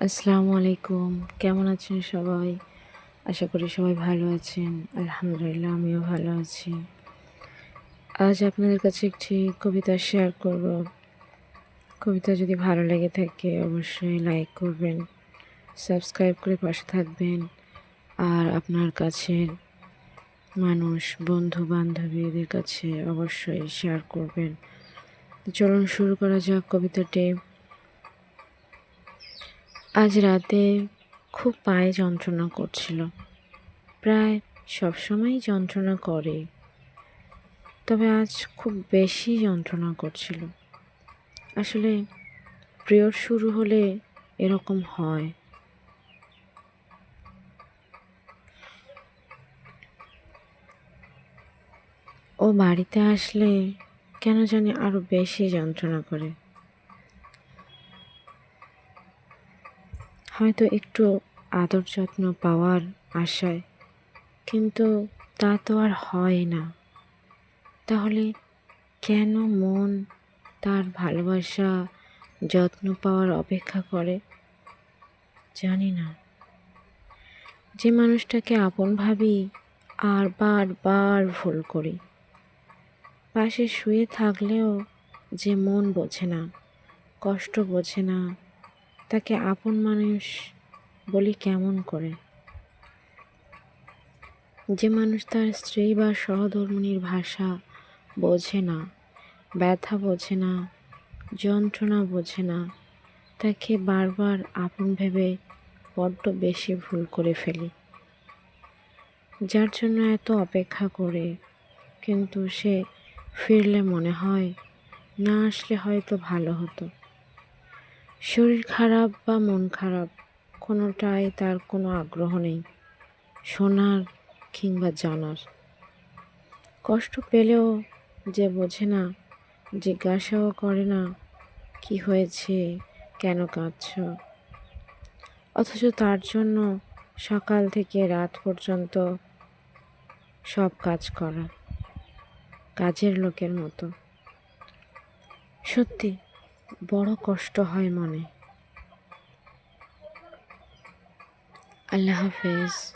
আসসালামু আলাইকুম। কেমন আছেন সবাই? আশা করি সবাই ভালো আছেন। আলহামদুলিল্লাহ, আমিও ভালো আছি। আজ আপনাদের কাছে একটি কবিতা শেয়ার করব। কবিতা যদি ভালো লেগে থাকে, অবশ্যই লাইক করবেন সাবস্ক্রাইব করে পাশে থাকবেন, আর আপনার কাছের মানুষ বন্ধু বান্ধবীদের কাছে অবশ্যই শেয়ার করবেন। চলুন শুরু করা যাক কবিতাটি। আজ রাতে খুব পায়ে যন্ত্রণা করছিল। প্রায় সবসময়ই যন্ত্রণা করে। তবে আজ খুব বেশি যন্ত্রণা করছিল। আসলে প্রিয়র শুরু হলে এরকম হয়। ও বাড়িতে আসলে কেন জানি আরও বেশি যন্ত্রণা করে। হয়তো একটু আদর যত্ন পাওয়ার আশায়, কিন্তু তা তো আর হয় না। তাহলে কেন মন তার ভালোবাসা, যত্ন পাওয়ার অপেক্ষা করে? জানি না। যে মানুষটাকে আপন ভাবি, আর বারবার ভুল করি। পাশে শুয়ে থাকলেও যে মন বোঝে না, কষ্ট বোঝে না তাকে আপন মানুষ বলি কেমন করে? যে মানুষ তার স্ত্রী বা সহধর্মিনীর ভাষা বোঝে না, ব্যথা বোঝে না, যন্ত্রণা বোঝে না, তাকে বারবার আপন ভেবে বড্ড বেশি ভুল করে ফেলি। যার জন্য এত অপেক্ষা করে, কিন্তু সে ফিরলে মনে হয়, না আসলে হয়তো ভালো হতো। শরীর খারাপ বা মন খারাপ, কোনোটাই তার কোনো আগ্রহ নেই। শোনার কিংবা জানার। কষ্ট পেলেও যে বোঝে না, জিজ্ঞাসাও করে না, কি হয়েছে? কেন কাঁদছ? অথচ তার জন্য সকাল থেকে রাত পর্যন্ত সব কাজ করা, কাজের লোকের মতো। সত্যি বড় কষ্ট হয় মনে। আল্লাহ হাফেজ।